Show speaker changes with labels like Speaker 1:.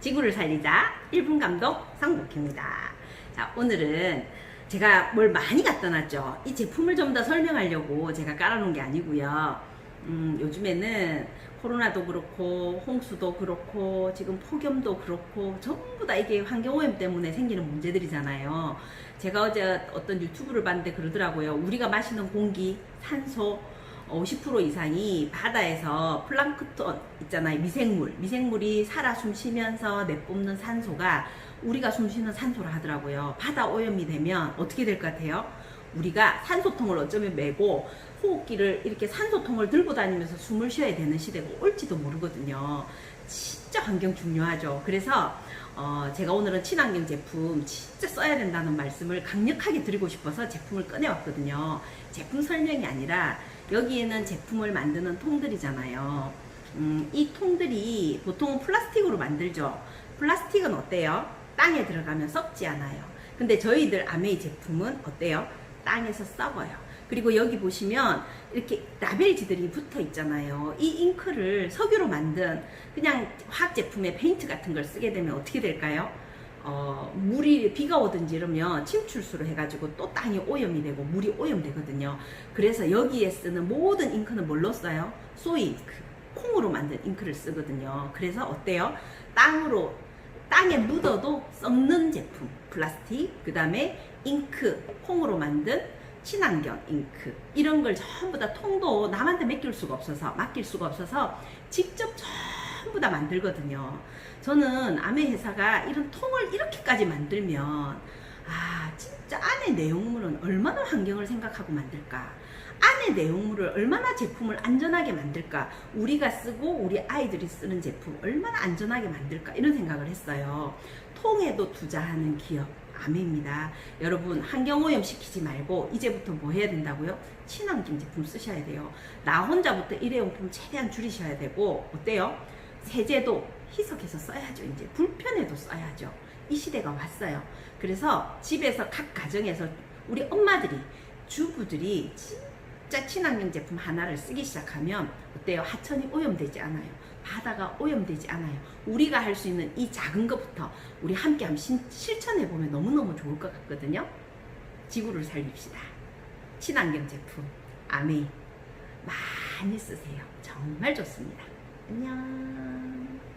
Speaker 1: 지구를 살리자 1분 감독 성국입니다. 자, 오늘은 제가 뭘 많이 갖다 놨죠. 이 제품을 좀 더 설명하려고 제가 깔아놓은 게 아니고요. 음, 요즘에는 코로나도 그렇고 홍수도 그렇고 지금 폭염도 그렇고 전부 다 이게 환경오염 때문에 생기는 문제들이잖아요. 제가 어제 어떤 유튜브를 봤는데 그러더라고요. 우리가 마시는 공기, 산소 50% 이상이 바다에서 플랑크톤 있잖아요. 미생물. 미생물이 살아 숨 쉬면서 내뿜는 산소가 우리가 숨 쉬는 산소라 하더라고요. 바다 오염이 되면 어떻게 될 것 같아요? 우리가 산소통을 어쩌면 메고 호흡기를 이렇게 산소통을 들고 다니면서 숨을 쉬어야 되는 시대가 올지도 모르거든요. 진짜 환경 중요하죠. 그래서 어, 제가 오늘은 친환경 제품 진짜 써야 된다는 말씀을 강력하게 드리고 싶어서 제품을 꺼내왔거든요. 제품 설명이 아니라 여기에는 제품을 만드는 통들이잖아요. 음, 이 통들이 보통은 플라스틱으로 만들죠. 플라스틱은 어때요? 땅에 들어가면 썩지 않아요. 근데 저희들 아메이 제품은 어때요? 땅에서 썩어요. 그리고 여기 보시면 이렇게 라벨지들이 붙어 있잖아요. 이 잉크를 석유로 만든 그냥 화학 제품의 페인트 같은 걸 쓰게 되면 어떻게 될까요? 어, 물이 비가 오든지 이러면 침출수로 해가지고 또 땅이 오염이 되고 물이 오염되거든요. 그래서 여기에 쓰는 모든 잉크는 뭘로 써요? 소이 잉크, 콩으로 만든 잉크를 쓰거든요. 그래서 어때요? 땅으로 땅에 묻어도 썩는 제품, 플라스틱, 그 다음에 잉크, 콩으로 만든 친환경 잉크. 이런 걸 전부 다 통도 남한테 맡길 수가 없어서 맡길 수가 없어서 직접 전부 다 만들거든요. 저는 아메 회사가 이런 통을 이렇게까지 만들면 아 진짜 안에 내용물은 얼마나 환경을 생각하고 만들까? 안에 내용물을 얼마나 제품을 안전하게 만들까? 우리가 쓰고 우리 아이들이 쓰는 제품 얼마나 안전하게 만들까? 이런 생각을 했어요. 통에도 투자하는 기업 아메입니다. 여러분 환경오염 시키지 말고 이제부터 뭐 해야 된다고요? 친환경 제품 쓰셔야 돼요. 나 혼자부터 일회용품 최대한 줄이셔야 되고 어때요? 세제도 희석해서 써야죠. 이제 불편해도 써야죠. 이 시대가 왔어요. 그래서 집에서 각 가정에서 우리 엄마들이 주부들이 진짜 친환경 제품 하나를 쓰기 시작하면 어때요? 하천이 오염되지 않아요. 바다가 오염되지 않아요. 우리가 할 수 있는 이 작은 것부터 우리 함께 한번 신- 실천해보면 너무너무 좋을 것 같거든요. 지구를 살립시다. 친환경 제품, 아메이. 많이 쓰세요. 정말 좋습니다. 안녕.